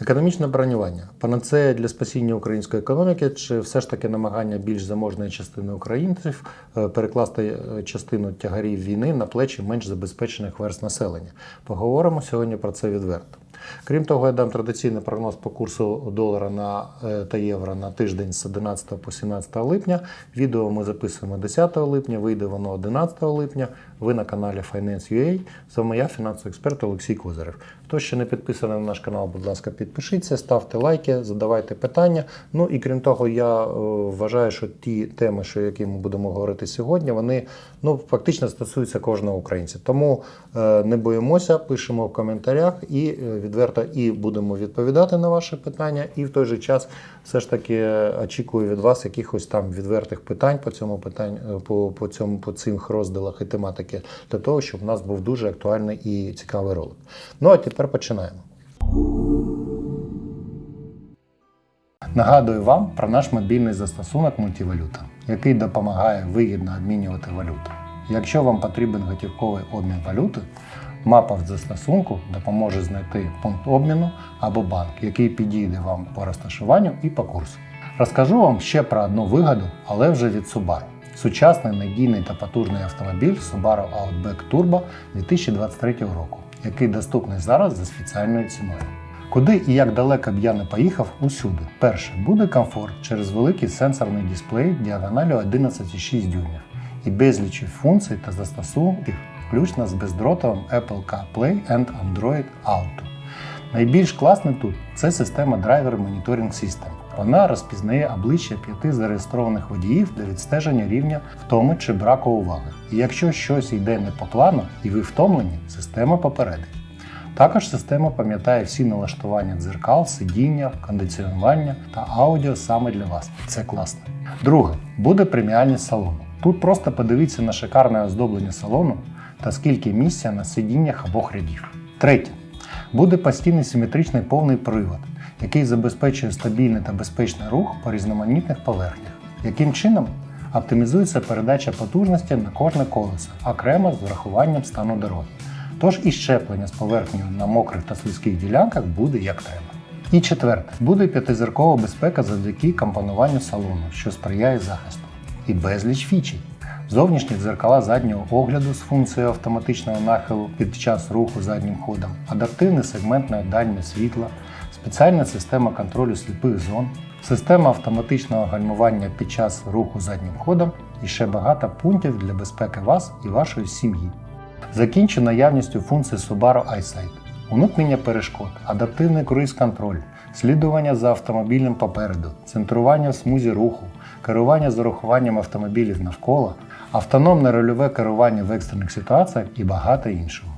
Економічне бронювання панацея для спасіння української економіки, чи все ж таки намагання більш заможної частини українців е, перекласти е, частину тягарів війни на плечі менш забезпечених верст населення? Поговоримо сьогодні про це відверто. Крім того, я дам традиційний прогноз по курсу долара на е, та євро на тиждень з 11 по 17 липня. Відео ми записуємо 10 липня, вийде воно 11 липня. Ви на каналі Finance.ua. З вами я, фінансовий експерт Олексій Козирев. Хто ще не підписаний на наш канал, будь ласка, підпишіться, ставте лайки, задавайте питання. Ну і крім того, я е, вважаю, що ті теми, що які ми будемо говорити сьогодні, вони ну фактично стосуються кожного українця. Тому е, не боїмося, пишемо в коментарях і е, відверто і будемо відповідати на ваші питання. І в той же час все ж таки очікую від вас якихось там відвертих питань по цьому питань, по, по цьому по цих розділах і тематики, для того, щоб у нас був дуже актуальний і цікавий ролик. Ну а тепер починаємо. Нагадую вам про наш мобільний застосунок мультивалюта, який допомагає вигідно обмінювати валюту. Якщо вам потрібен готівковий обмін валюти, мапа в застосунку допоможе знайти пункт обміну або банк, який підійде вам по розташуванню і по курсу. Розкажу вам ще про одну вигоду, але вже від Subaru. Сучасний надійний та потужний автомобіль Subaru Outback Turbo 2023 року, який доступний зараз за спеціальною ціною. Куди і як далеко б я не поїхав усюди. Перше, буде комфорт через великий сенсорний дисплей діагоналю 11,6 дюймів і безліч функцій та застосунків, включно з бездротовим Apple CarPlay and Android Auto. Найбільш класне тут це система Driver Monitoring System. Вона розпізнає обличчя п'яти зареєстрованих водіїв для відстеження рівня втоми чи браку уваги. І якщо щось йде не по плану і ви втомлені, система попередить. Також система пам'ятає всі налаштування дзеркал, сидіння, кондиціонування та аудіо саме для вас. Це класно. Друге, буде преміальність салону. Тут просто подивіться на шикарне оздоблення салону та скільки місця на сидіннях обох рядів. Третє. Буде постійний симетричний повний привод, який забезпечує стабільний та безпечний рух по різноманітних поверхнях. Яким чином? Оптимізується передача потужності на кожне колесо, окремо з врахуванням стану дороги. Тож і щеплення з поверхнею на мокрих та слизьких ділянках буде як треба. І четверте, буде п'ятизіркова безпека завдяки компонуванню салону, що сприяє захисту. І безліч фічей. Зовнішні дзеркала заднього огляду з функцією автоматичного нахилу під час руху заднім ходом, адаптивне сегментне дальнє світло, спеціальна система контролю сліпих зон, система автоматичного гальмування під час руху заднім ходом і ще багато пунктів для безпеки вас і вашої сім'ї. Закінчу наявністю функцій Subaru EyeSight, уникнення перешкод, адаптивний круїз-контроль, слідування за автомобілем попереду, центрування в смузі руху, керування з урахуванням автомобілів навколо, автономне рольове керування в екстрених ситуаціях і багато іншого.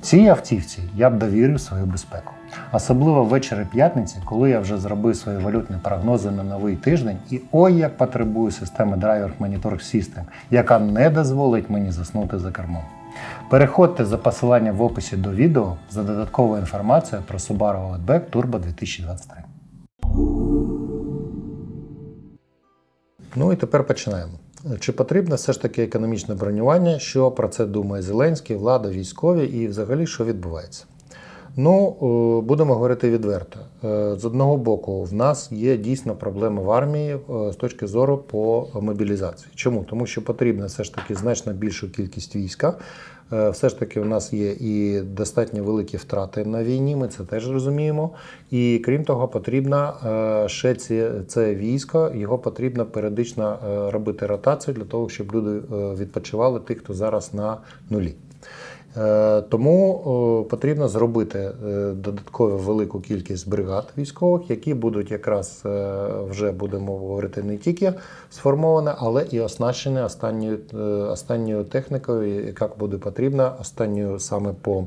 Цій автівці я б довірив свою безпеку. Особливо ввечері п'ятниці, коли я вже зробив свої валютні прогнози на новий тиждень, і ой, як потребую системи Driver Monitoring System, яка не дозволить мені заснути за кермом. Переходьте за посиланням в описі до відео за додатковою інформацією про Subaru Outback Turbo 2023. Ну і тепер починаємо. Чи потрібне все ж таки економічне бронювання? Що про це думає Зеленський, влада, військові і взагалі що відбувається? Ну, е, будемо говорити відверто. Е, З одного боку, в нас є дійсно проблеми в армії е, з точки зору по мобілізації. Чому? Тому що потрібна все ж таки значно більшу кількість війська. Все ж таки, у нас є і достатньо великі втрати на війні, ми це теж розуміємо. І крім того, потрібно ще ці, це військо, його потрібно періодично робити ротацію для того, щоб люди відпочивали тих, хто зараз на нулі. Е, Тому потрібно зробити е, додатково велику кількість бригад військових, які будуть якраз е, вже будемо говорити не тільки сформовані, але і оснащені останньою, останньою технікою, яка буде потрібна, останньою саме по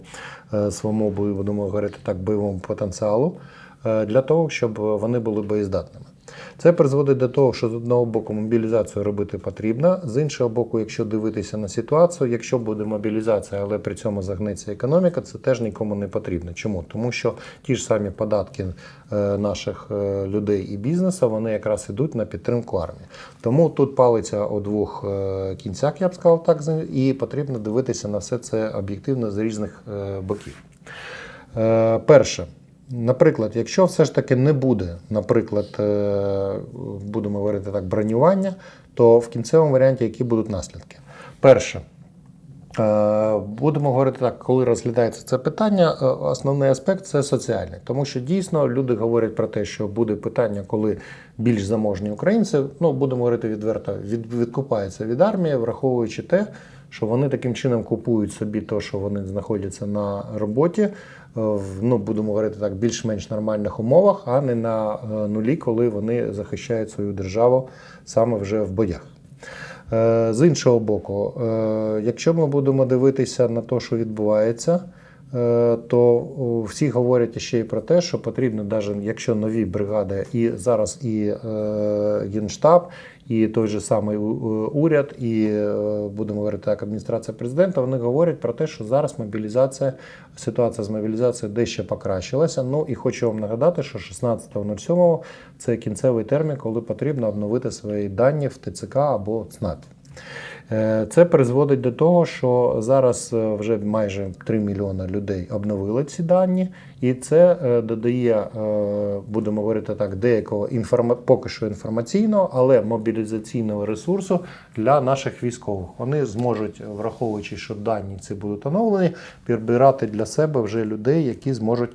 своєму будемо говорити так бойовому потенціалу, для того, щоб вони були боєздатними. Це призводить до того, що з одного боку мобілізацію робити потрібно, з іншого боку, якщо дивитися на ситуацію, якщо буде мобілізація, але при цьому загнеться економіка, це теж нікому не потрібно. Чому? Тому що ті ж самі податки е, наших е, людей і бізнесу вони якраз ідуть на підтримку армії. Тому тут палиться у двох е, кінцях, я б сказав так, і потрібно дивитися на все це об'єктивно з різних боків. Перше. Наприклад, якщо все ж таки не буде, наприклад, е, будемо говорити так, бронювання, то в кінцевому варіанті які будуть наслідки? Перше, Е, Будемо говорити так, коли розглядається це питання, е, основний аспект це соціальний, тому що дійсно люди говорять про те, що буде питання, коли більш заможні українці, ну будемо говорити відверто, від, відкупаються від армії, враховуючи те, що вони таким чином купують собі те, що вони знаходяться на роботі, е, в ну будемо говорити так, більш-менш нормальних умовах, а не на е, нулі, коли вони захищають свою державу саме вже в боях. Е, З іншого боку, якщо ми будемо дивитися на те, що відбувається, то всі говорять ще й про те, що потрібно, навіть якщо нові бригади, і зараз і Генштаб, і той же самий у- уряд, і е, будемо говорити так, адміністрація президента, вони говорять про те, що зараз мобілізація, ситуація з мобілізацією дещо покращилася. Ну і хочу вам нагадати, що 16.07 це кінцевий термін, коли потрібно обновити свої дані в ТЦК або ЦНАП. Е, Це призводить до того, що зараз е, вже майже 3 мільйони людей обновили ці дані, і це е, додає, будемо говорити так, деякого інформа... поки що інформаційного, але мобілізаційного ресурсу для наших військових. Вони зможуть, враховуючи, що дані ці будуть оновлені, підбирати для себе вже людей, які зможуть.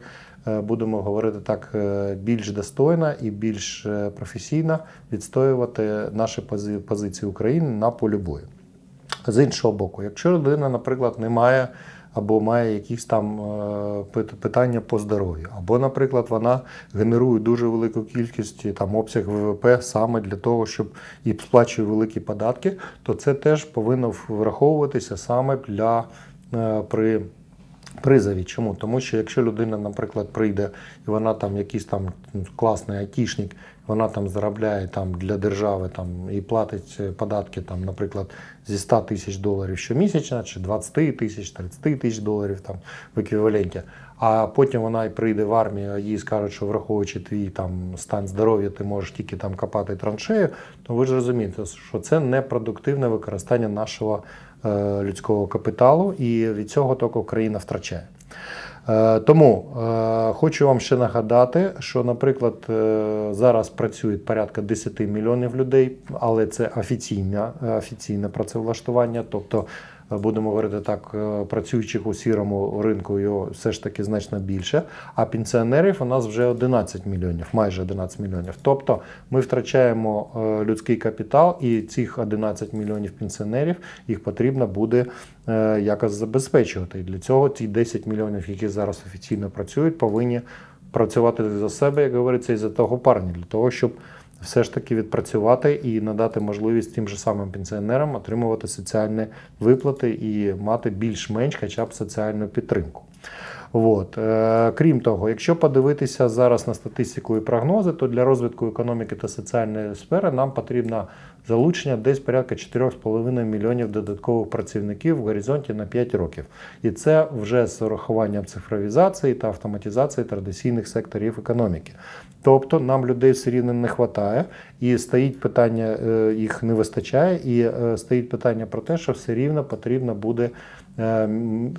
Будемо говорити так більш достойно і більш професійно відстоювати наші пози- позиції України на полі бою. З іншого боку, якщо людина, наприклад, не має або має якісь там е, питання по здоров'ю, або, наприклад, вона генерує дуже велику кількість там обсяг ВВП саме для того, щоб і сплачує великі податки, то це теж повинно враховуватися саме для е, при призові. Чому? Тому що якщо людина, наприклад, прийде і вона там якийсь там класний айтішник, вона там заробляє там для держави там і платить е, податки, там, наприклад, зі 100 тисяч доларів щомісячно, чи 20 тисяч, 30 тисяч доларів там в еквіваленті. А потім вона й прийде в армію, а їй скажуть, що враховуючи твій там стан здоров'я, ти можеш тільки там копати траншею, то ви ж розумієте, що це непродуктивне використання нашого е, людського капіталу, і від цього тільки Україна втрачає. Е, Тому е, хочу вам ще нагадати, що, наприклад, е, зараз працюють порядка 10 мільйонів людей, але це офіційне, офіційне працевлаштування. Тобто, будемо говорити так, е, працюючих у сірому ринку його все ж таки значно більше. А пенсіонерів у нас вже 11 мільйонів, майже 11 мільйонів. Тобто ми втрачаємо е, людський капітал, і цих 11 мільйонів пенсіонерів їх потрібно буде е, якось забезпечувати. І для цього ці 10 мільйонів, які зараз офіційно працюють, повинні працювати за себе, як говориться, і за того парня, для того, щоб все ж таки відпрацювати і надати можливість тим же самим пенсіонерам отримувати соціальні виплати і мати більш-менш хоча б соціальну підтримку. От. Е, Крім того, якщо подивитися зараз на статистику і прогнози, то для розвитку економіки та соціальної сфери нам потрібно залучення десь порядка 4,5 мільйонів додаткових працівників в горизонті на 5 років. І це вже з урахуванням цифровізації та автоматизації традиційних секторів економіки. Тобто нам людей все рівно не вистачає, і стоїть питання, е, їх не вистачає, і е, стоїть питання про те, що все рівно потрібно буде е,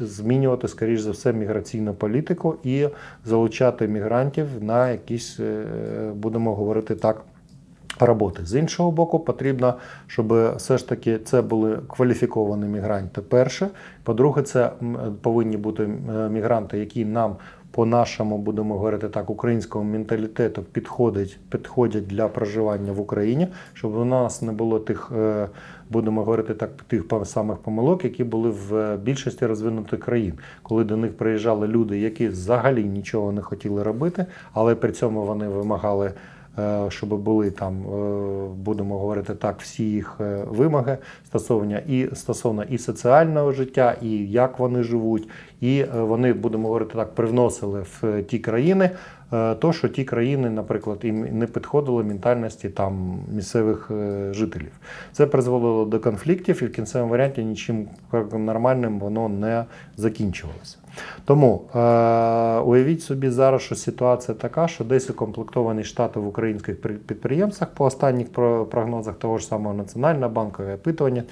змінювати, скоріш за все, міграційну політику і залучати мігрантів на якісь, будемо говорити так, роботи. З іншого боку, потрібно, щоб все ж таки це були кваліфіковані мігранти. Перше, по-друге, це повинні бути е, мігранти, які нам по нашому, будемо говорити так, українському менталітету підходять, підходять для проживання в Україні, щоб у нас не було тих, е, будемо говорити так, тих самих помилок, які були в більшості розвинутих країн, коли до них приїжджали люди, які взагалі нічого не хотіли робити, але при цьому вони вимагали е, щоб були там, е, будемо говорити так, всі їх е, вимоги стосовно і стосовно і соціального життя, і як вони живуть, і е, вони, будемо говорити так, привносили в ті країни. е, То, що ті країни, наприклад, їм не підходили ментальності там місцевих е, жителів, це призвело до конфліктів, і в кінцевому варіанті нічим нормальним воно не закінчувалося. Тому е, уявіть собі зараз, що ситуація така, що десь укомплектовані штати в українських підприємствах по останніх прогнозах того ж самого Національного банку і опитування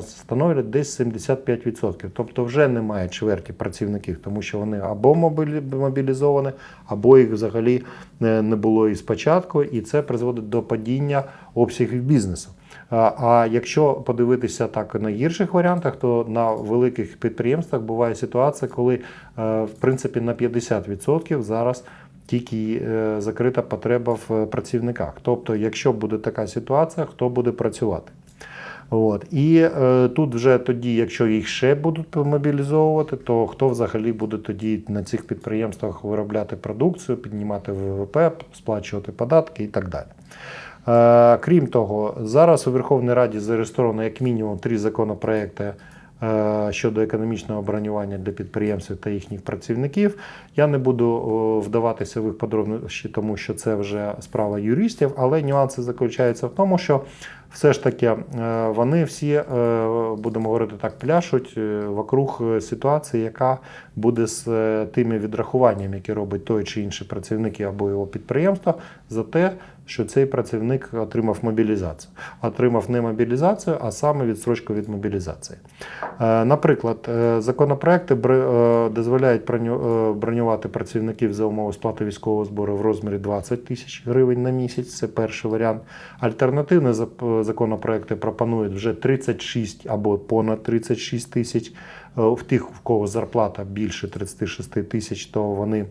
становлять десь 75%. Тобто вже немає чверті працівників, тому що вони або мобілізовані, або їх взагалі е, не було і спочатку, і це призводить до падіння обсягів бізнесу. А якщо подивитися так на гірших варіантах, то на великих підприємствах буває ситуація, коли е, в принципі на 50% зараз тільки е, закрита потреба в працівниках. Тобто, якщо буде така ситуація, хто буде працювати? От. І е, тут вже тоді, якщо їх ще будуть мобілізовувати, то хто взагалі буде тоді на цих підприємствах виробляти продукцію, піднімати ВВП, сплачувати податки і так далі. Е, крім того, зараз у Верховній Раді зареєстровано як мінімум три законопроекти е, щодо економічного бронювання для підприємств та їхніх працівників. Я не буду вдаватися в їх подробності, тому що це вже справа юристів, але нюанси заключаються в тому, що все ж таки е, вони всі, будемо говорити так, пляшуть вокруг ситуації, яка буде з тими відрахуваннями, які робить той чи інший працівник або його підприємство, за те, що цей працівник отримав мобілізацію. Отримав не мобілізацію, а саме відстрочку від мобілізації. Е, Наприклад, е, законопроекти е, дозволяють бронювати працівників за умови сплати військового збору в розмірі 20 тисяч гривень на місяць. Це перший варіант. Альтернативні законопроекти пропонують вже 36 або понад 36 тисяч. В тих, в кого зарплата більше 36 тисяч, то вони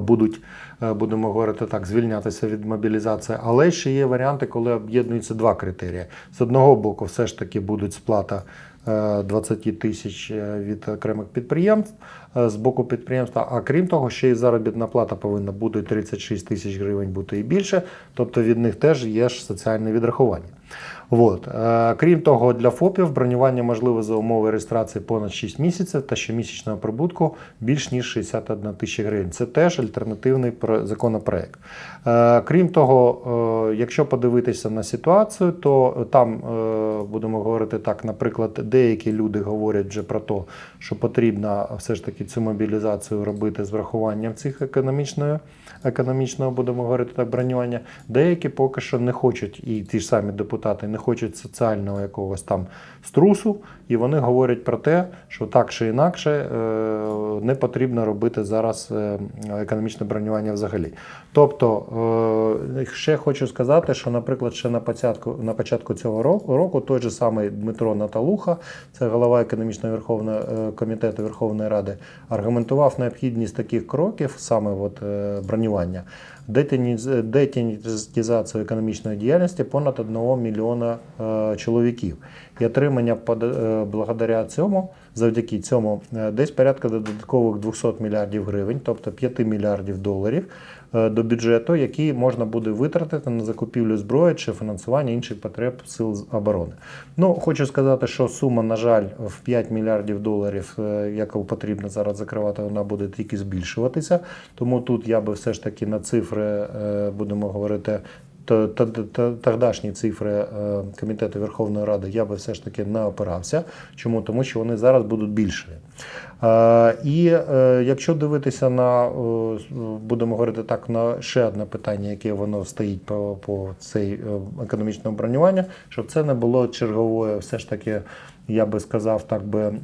будуть, е, будемо говорити так, звільнятися від мобілізації. Але ще є варіанти, коли об'єднуються два критерії. З одного боку, все ж таки будуть сплата е, 20 тисяч е, від окремих підприємств е, з боку підприємства. А крім того, ще й заробітна плата повинна бути 36 тисяч гривень бути і більше. Тобто від них теж є ж соціальне відрахування. От. Е, Крім того, для ФОПів бронювання можливе за умови реєстрації понад 6 місяців та щомісячного прибутку більш ніж 61 тисяча гривень. Це теж альтернативний про- законопроект. Е, Крім того, е, якщо подивитися на ситуацію, то там будемо говорити так, наприклад, деякі люди говорять вже про те, що потрібно все ж таки цю мобілізацію робити з врахуванням цих економічної, економічного, будемо говорити так, бронювання. Деякі поки що не хочуть, і ті ж самі депутати не хочуть соціального якогось там струсу, і вони говорять про те, що так чи інакше е, не потрібно робити зараз е, економічне бронювання взагалі. Тобто, е, ще хочу сказати, що, наприклад, ще на початку, на початку цього року, той же самий Дмитро Наталуха, це голова економічного верховного комітету Верховної Ради, аргументував необхідність таких кроків, саме от, бронювання, детініз- детінізацію економічної діяльності понад 1 мільйона чоловіків. І отримання е, благодаря цьому, завдяки цьому, е, десь порядка додаткових 200 мільярдів гривень, тобто 5 мільярдів доларів е, до бюджету, які можна буде витратити на закупівлю зброї чи фінансування інших потреб сил оборони. Ну, хочу сказати, що сума, на жаль, в 5 мільярдів доларів, яку потрібно зараз закривати, вона буде тільки збільшуватися. Тому тут я би все ж таки на цифри, будемо говорити, тогдашні цифри е, Комітету Верховної Ради я би все ж таки не опирався. Чому? Тому що вони зараз будуть більшими. Е, І е, якщо дивитися на, будемо говорити так, на ще одне питання, яке воно стоїть по, по цей економічному бронюванню, щоб це не було черговою, все ж таки, я би сказав, так би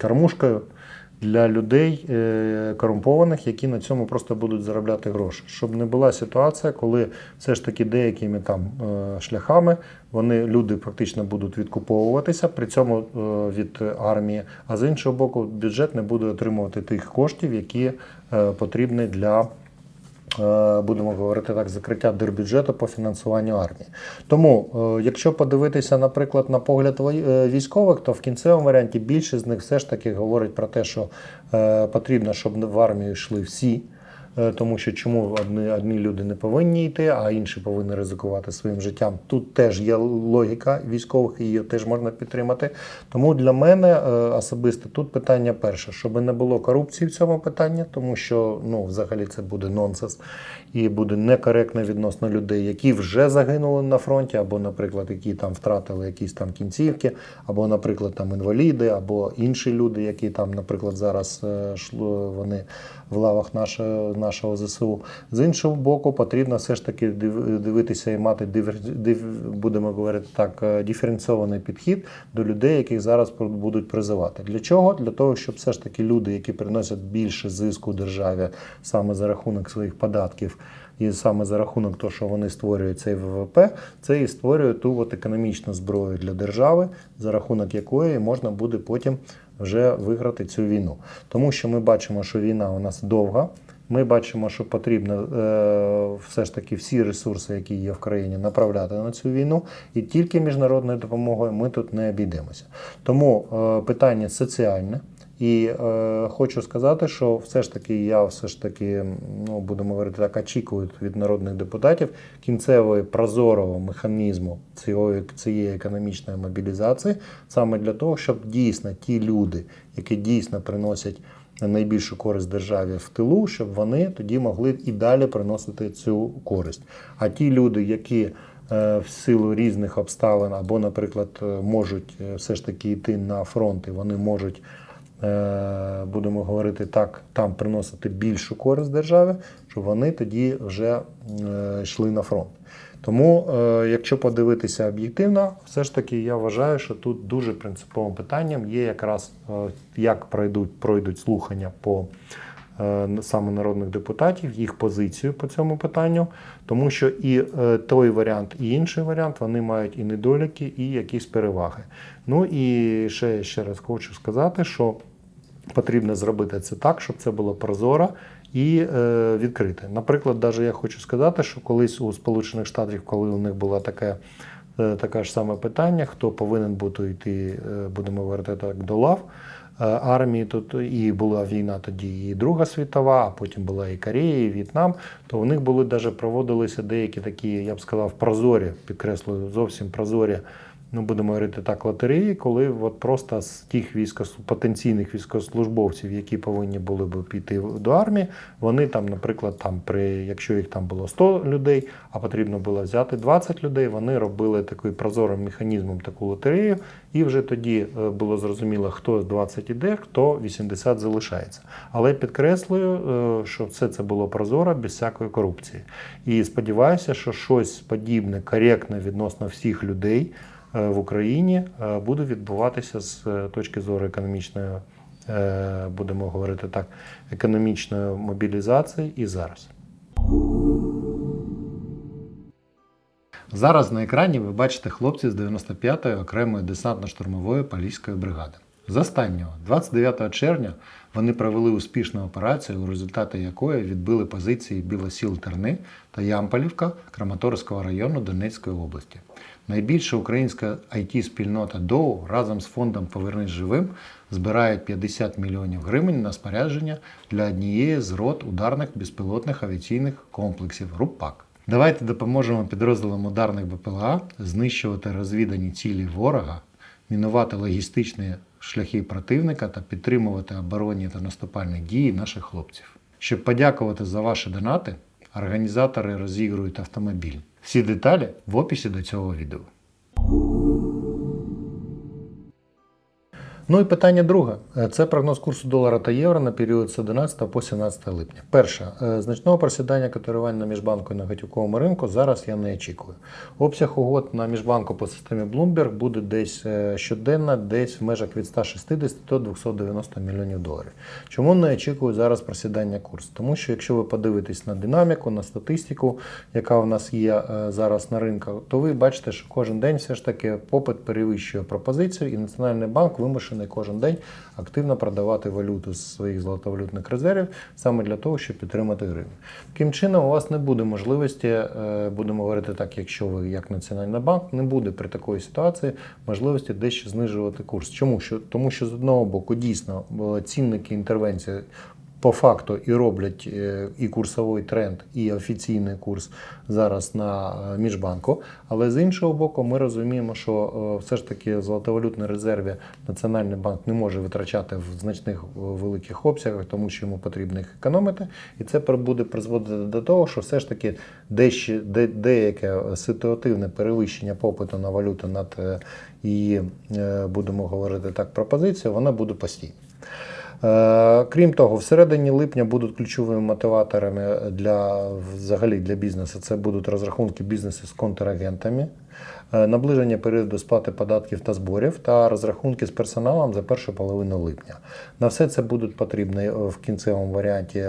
кормушкою для людей е, корумпованих, які на цьому просто будуть заробляти гроші. Щоб не була ситуація, коли все ж таки деякими там е, шляхами вони люди практично будуть відкуповуватися, при цьому е, від армії, а з іншого боку, бюджет не буде отримувати тих коштів, які потрібні для. Е, Будемо говорити так, закриття дербюджету по фінансуванню армії. Тому, е, якщо подивитися, наприклад, на погляд е, військових, то в кінцевому варіанті більшість з них все ж таки говорить про те, що потрібно, щоб в армію йшли всі. Е, Тому що чому одні, одні люди не повинні йти, а інші повинні ризикувати своїм життям. Тут теж є логіка військових, її теж можна підтримати. Тому для мене е, особисто тут питання перше, щоб не було корупції в цьому питанні, тому що ну, взагалі це буде нонсенс і буде некоректно відносно людей, які вже загинули на фронті, або, наприклад, які там втратили якісь там кінцівки, або, наприклад, там інваліди, або інші люди, які там, наприклад, зараз е, вони в лавах нашого, нашого ЗСУ. З іншого боку, потрібно все ж таки див- дивитися і мати будемо говорити так, е, диференційований підхід до людей, яких зараз будуть призивати. Для чого? Для того, щоб все ж таки люди, які приносять більше зиску державі саме за рахунок своїх податків. І саме за рахунок того, що вони створюють цей ВВП, це і створює ту от економічну зброю для держави, за рахунок якої можна буде потім вже виграти цю війну. Тому що ми бачимо, що війна у нас довга. Ми бачимо, що потрібно е, все ж таки всі ресурси, які є в країні, направляти на цю війну, і тільки міжнародною допомогою ми тут не обійдемося. Тому е, питання соціальне. І е, хочу сказати, що все ж таки я все ж таки, ну будемо говорити так, очікую від народних депутатів кінцевої прозорого механізму цієї, цієї економічної мобілізації, саме для того, щоб дійсно ті люди, які дійсно приносять найбільшу користь державі в тилу, щоб вони тоді могли і далі приносити цю користь. А ті люди, які е, в силу різних обставин або, наприклад, е, можуть е, все ж таки йти на фронт, і вони можуть будемо говорити так, там приносити більшу користь державі, щоб вони тоді вже йшли на фронт. Тому, е, якщо подивитися об'єктивно, все ж таки я вважаю, що тут дуже принциповим питанням є якраз е, як пройдуть, пройдуть слухання по е, саме народних депутатів, їх позицію по цьому питанню, тому що і той варіант, і інший варіант вони мають і недоліки, і якісь переваги. Ну і ще, ще раз хочу сказати, що потрібно зробити це так, щоб це було прозоро і е, відкрите. Наприклад, навіть я хочу сказати, що колись у Сполучених Штатів, коли у них було таке. е, Таке ж саме питання, хто повинен бути йти, е, будемо говорити так, до лав е, армії. Тут і була війна тоді, і Друга світова, а потім була і Корея, і В'єтнам. То у них були навіть проводилися деякі такі, я б сказав, прозорі, підкреслюю, зовсім прозорі ну будемо говорити так, лотереї, коли от просто з тих військос... потенційних військовослужбовців, які повинні були б піти до армії, вони там, наприклад, там при якщо їх там було 100 людей, а потрібно було взяти 20 людей, вони робили такий прозорим механізмом таку лотерею, і вже тоді е, було зрозуміло, хто з 20 іде, хто 80 залишається. Але підкреслюю, е, що все це було прозоро, без всякої корупції. І сподіваюся, що щось подібне, коректне відносно всіх людей в Україні е, буде відбуватися з е, точки зору економічної, е, будемо говорити так, економічної мобілізації і зараз. Зараз на екрані ви бачите хлопців з 95-ї окремої десантно-штурмової поліської бригади. З останнього, 29 червня, вони провели успішну операцію, у результаті якої відбили позиції Білосіл Терни та Ямполівка Краматорського району Донецької області. Найбільша українська IT-спільнота ДОУ разом з фондом Повернись живим збирають 50 мільйонів гривень на спорядження для однієї з рот ударних безпілотних авіаційних комплексів РУПАК. Давайте допоможемо підрозділам ударних БПЛА знищувати розвідані цілі ворога, мінувати логістичні шляхи противника та підтримувати оборонні та наступальні дії наших хлопців. Щоб подякувати за ваші донати, організатори розігрують автомобіль. Всі деталі в описі до цього відео. Ну і питання друге. Е, Це прогноз курсу долара та євро на період з 11 по 17 липня. Перше, е, значного просідання котирування на міжбанку і на готівковому ринку зараз я не очікую. Обсяг угод на міжбанку по системі Bloomberg буде десь е, щоденно, десь в межах від 160 до 290 мільйонів доларів. Чому не очікую зараз просідання курсу? Тому що якщо ви подивитесь на динаміку, на статистику, яка в нас є зараз на ринку, то ви бачите, що кожен день все ж таки попит перевищує пропозицію, і Національний банк вимушений кожен день активно продавати валюту з своїх золотовалютних резервів саме для того, щоб підтримати гривню. Таким чином, у вас не буде можливості, е, будемо говорити так, якщо ви як Національний банк, не буде при такої ситуації можливості дещо знижувати курс. Чому? Тому що з одного боку дійсно е, цінники інтервенції по факту і роблять е, і курсовий тренд, і офіційний курс зараз на е, міжбанку. Але з іншого боку, ми розуміємо, що е, все ж таки в золотовалютній резерві Національний банк не може витрачати в значних великих обсягах, тому що йому потрібно їх економити. І це буде призводити до того, що все ж таки дещо, де, деяке ситуативне перевищення попиту на валюту над її, будемо говорити так, пропозицію, вона буде постійна. Е, Крім того, всередині липня будуть ключовими мотиваторами для взагалі для бізнесу. Це будуть розрахунки бізнесу з контрагентами, е, наближення періоду сплати податків та зборів та розрахунки з персоналом за першу половину липня. На все це будуть потрібні е, в кінцевому варіанті.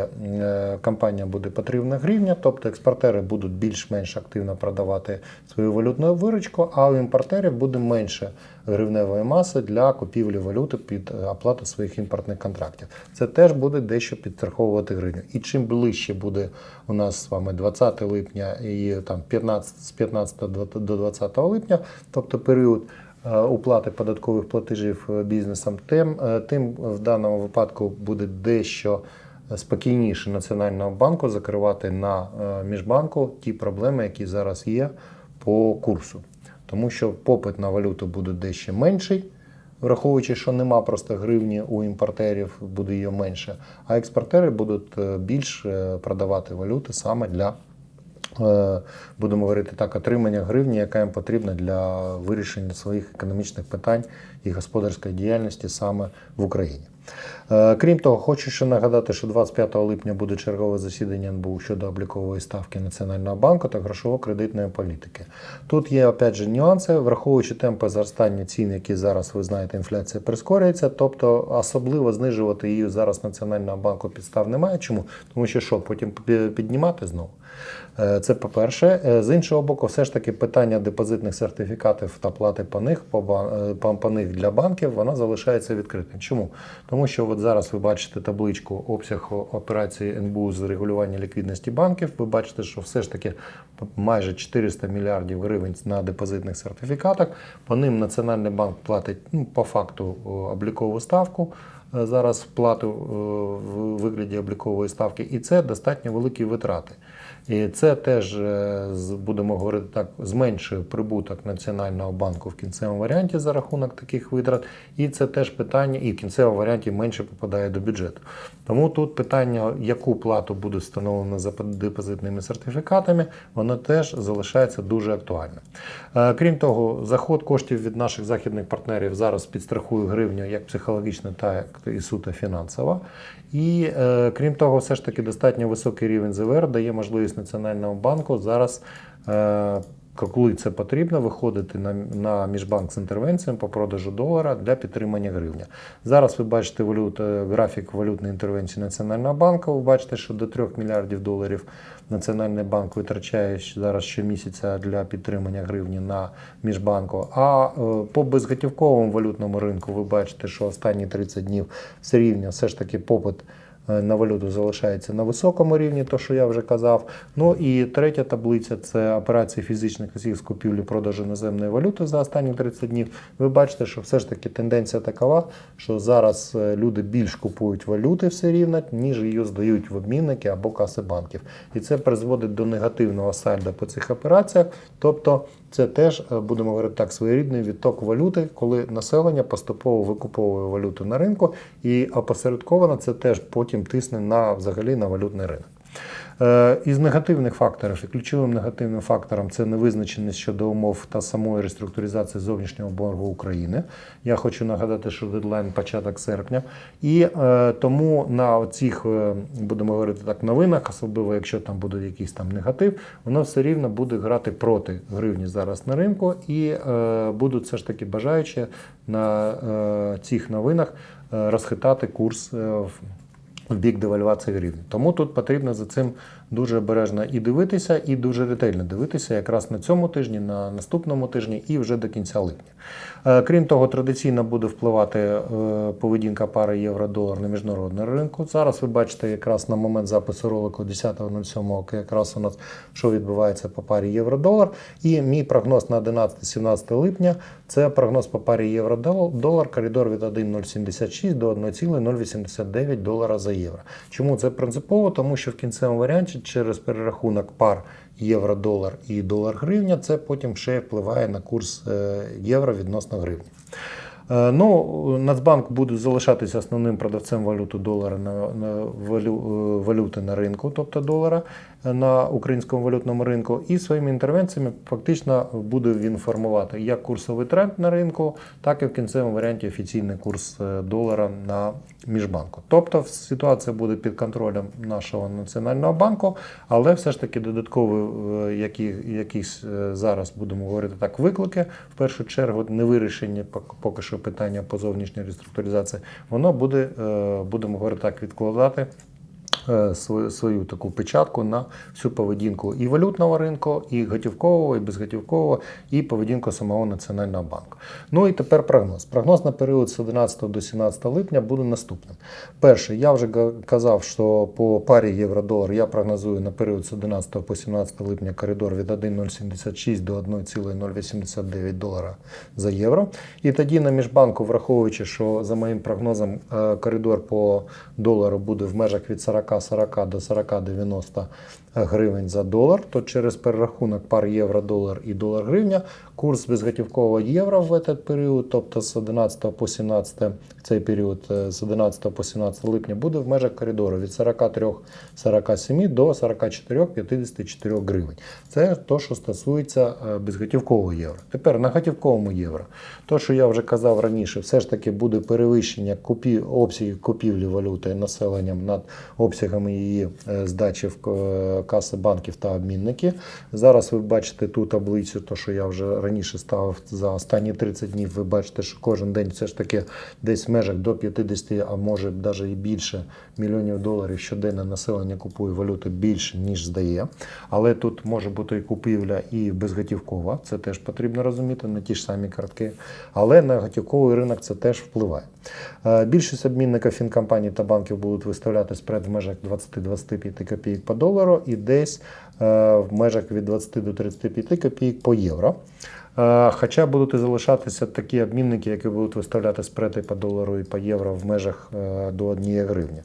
Компанія буде потрібна гривня, тобто експортери будуть більш-менш активно продавати свою валютну виручку, а у імпортерів буде менше гривневої маси для купівлі валюти під е, оплату своїх імпортних контрактів. Це теж буде дещо підстраховувати гривню. І чим ближче буде у нас з вами 20 липня і там 15, з 15 до- до 20 липня, тобто період е, уплати податкових платежів е, бізнесом, тим, е, тим в даному випадку буде дещо спокійніше Національного банку закривати на е, міжбанку ті проблеми, які зараз є по курсу. Тому що попит на валюту буде дещо менший, враховуючи, що нема просто гривні у імпортерів, буде її менше, а експортери будуть е, більш е, продавати валюти саме для, е, будемо говорити так, отримання гривні, яка їм потрібна для вирішення своїх економічних питань і господарської діяльності саме в Україні. Е, Крім того, хочу ще нагадати, що 25 липня буде чергове засідання НБУ щодо облікової ставки Національного банку та грошово-кредитної політики. Тут є опять же нюанси, враховуючи темпи зростання цін, які зараз ви знаєте, інфляція прискорюється, тобто особливо знижувати її зараз Національного банку підстав немає. Чому? Тому що що, потім піднімати знову. Е, Це по-перше. Е, З іншого боку, все ж таки питання депозитних сертифікатів та плати по них по, е, них для банків вона залишається відкритим. Чому? Тому що от зараз ви бачите табличку обсяг операції НБУ з регулювання ліквідності банків. Ви бачите, що все ж таки майже 400 мільярдів гривень на депозитних сертифікатах. По ним Національний банк платить ну, по факту облікову ставку. Е, Зараз вплату е, в вигляді облікової ставки, і це достатньо великі витрати. І це теж е, будемо говорити так, зменшує прибуток Національного банку в кінцевому варіанті за рахунок таких витрат. І це теж питання, і в кінцевому варіанті менше попадає до бюджету. Тому тут питання, яку плату буде встановлено за депозитними сертифікатами, воно теж залишається дуже актуальним. Крім того, заход коштів від наших західних партнерів зараз підстрахує гривню як психологічно, так і суто фінансово. І е, крім того, все ж таки достатньо високий рівень ЗВР дає можливість Національному банку зараз. Е, коли це потрібно, виходити на, на міжбанк з інтервенціями по продажу долара для підтримання гривня. Зараз ви бачите валют, е, графік валютної інтервенції Національного банку. Ви бачите, що до 3 мільярдів доларів Національний банк витрачає зараз щомісяця для підтримання гривні на міжбанку. А е, по безготівковому валютному ринку ви бачите, що останні 30 днів все рівня все ж таки попит на валюту залишається на високому рівні, то що я вже казав. Ну і третя таблиця це операції фізичних осіб з купівлі продажу іноземної валюти за останні 30 днів. Ви бачите, що все ж таки тенденція такова, що зараз е, люди більш купують валюти все рівно, ніж її здають в обмінники або каси банків. І це призводить до негативного сальда по цих операціях. Тобто це теж, е, будемо говорити так, своєрідний відток валюти, коли населення поступово викуповує валюту на ринку, і опосередковано це теж потім тисне на взагалі на валютний ринок. Е, Із негативних факторів, і ключовим негативним фактором це невизначеність щодо умов та самої реструктуризації зовнішнього боргу України. Я хочу нагадати, що дедлайн початок серпня. І е, тому на цих, будемо говорити так, новинах, особливо якщо там буде якийсь там негатив, воно все рівно буде грати проти гривні зараз на ринку, і е, будуть все ж таки бажаючі на е, цих новинах е, розхитати курс е, в в бік девальвації гривні. Тому тут потрібно за цим дуже обережно і дивитися, і дуже ретельно дивитися якраз на цьому тижні, на наступному тижні і вже до кінця липня. Е, Крім того, традиційно буде впливати е, поведінка пари євро-долар на міжнародному ринку. Зараз ви бачите якраз на момент запису ролику 10.07, якраз у нас що відбувається по парі євро-долар. І мій прогноз на 11-17 липня це прогноз по парі євро-долар, коридор від 1,076 до 1,089 долара за євро. Чому це принципово? Тому що в кінцевому варіанті через перерахунок пар євро-долар і долар-гривня, це потім ще впливає на курс е, євро відносно гривні. Е, Ну, Нацбанк буде залишатися основним продавцем валюти долара на, на валю, е, валюти на ринку, тобто долара на українському валютному ринку, і своїми інтервенціями фактично буде він формувати як курсовий тренд на ринку, так і в кінцевому варіанті офіційний курс е, долара на міжбанку. Тобто ситуація буде під контролем нашого національного банку, але все ж таки додаткові е, які, якісь е, зараз будемо говорити так, виклики в першу чергу не вирішені пок- поки що питання по зовнішній реструктуризації, воно буде, будемо говорити так, відкладати свою, свою таку печатку на всю поведінку і валютного ринку, і готівкового, і безготівкового, і поведінку самого Національного банку. Ну і тепер прогноз. Прогноз на період з 11 до 17 липня буде наступним. Перше, я вже казав, що по парі євро-долар я прогнозую на період з 11 по 17 липня коридор від 1,076 до 1,089 долара за євро. І тоді на міжбанку, враховуючи, що за моїм прогнозом е, коридор по долару буде в межах від 40-40 до 40-90 гривень за долар, то через перерахунок пар євро-долар і долар-гривня курс безготівкового євро в цей період, тобто з 11 по 17 цей період е, з 11 по 17 липня буде в межах коридору від 43-47 до 44-54 гривень. Це то, що стосується е, безготівкового євро. Тепер на готівковому євро. То, що я вже казав раніше, все ж таки буде перевищення купі... обсягів купівлі валюти населенням над обсягами її е, здачі в каси банків та обмінники. Зараз ви бачите ту таблицю, то що я вже раніше ставив за останні 30 днів. Ви бачите, що кожен день все ж таки десь в межах до 50, а може навіть і більше мільйонів доларів щоденно населення купує валюти більше, ніж здає. Але тут може бути і купівля, і безготівкова. Це теж потрібно розуміти, не ті ж самі картки. Але на готівковий ринок це теж впливає. Е, Більшість обмінників фінкомпаній та банків будуть виставляти спред в межах 20-25 копійок по долару і десь е, в межах від 20 до 35 копійок по євро. Е, Хоча будуть і залишатися такі обмінники, які будуть виставляти спреди по долару і по євро в межах е, до 1 гривні.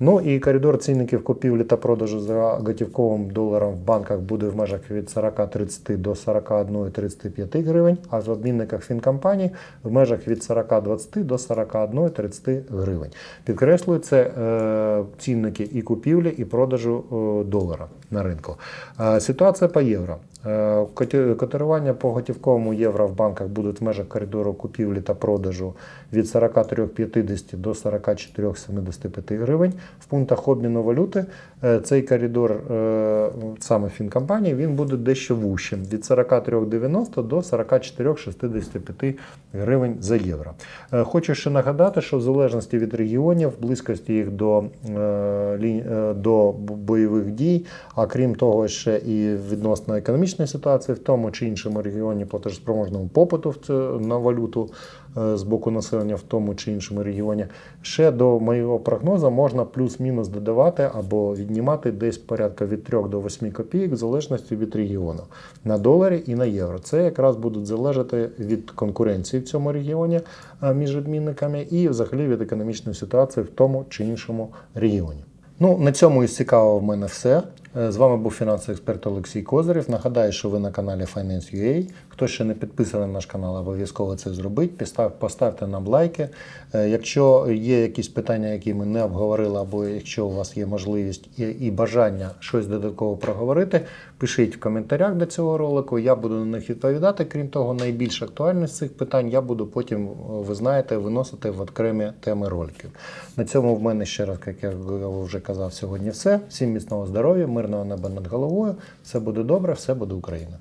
Ну і коридор цінників купівлі та продажу за готівковим доларом в банках буде в межах від 40-30 до 41-35 гривень, а в обмінниках фінкомпаній в межах від 40-20 до 41-30 гривень. Підкреслюю, це е, цінники і купівлі, і продажу долара на ринку. Ситуація по євро. Е, Котирування по готівковому євро в банках будуть в межах коридору купівлі та продажу від 43,50 до 44,75 гривень. В пунктах обміну валюти е, цей коридор е, саме фінкомпанії він буде дещо вущим від 43,90 до 44,65 гривень за євро. Хочу ще нагадати, що в залежності від регіонів, близькості їх до, до бойових дій, а крім того, ще і відносно економічної ситуації в тому чи іншому регіоні платежоспроможному попиту в цю- на валюту е, з боку населення в тому чи іншому регіоні, ще до моєго прогнозу можна плюс-мінус додавати або віднімати десь порядка від 3 до 8 копійок, в залежності від регіону на доларі і на євро. Це якраз будуть залежати від конкуренції в цьому регіоні е, між обмінниками і взагалі від економічної ситуації в тому чи іншому регіоні. Ну, на цьому із цікавого в мене все. Е, З вами був фінансовий експерт Олексій Козирєв. Нагадаю, що ви на каналі Finance.ua. Хто ще не підписаний на наш канал, обов'язково це зробіть. Поставте нам лайки. Е, Якщо є якісь питання, які ми не обговорили, або якщо у вас є можливість і, і бажання щось додатково проговорити, пишіть в коментарях до цього ролику. Я буду на них відповідати. Крім того, найбільш актуальність цих питань я буду потім, е, ви знаєте, виносити в окремі теми роликів. На цьому в мене ще раз, як я вже казав, сьогодні все. Всім міцного здоров'я, мирного неба над головою. Все буде добре, все буде Україна.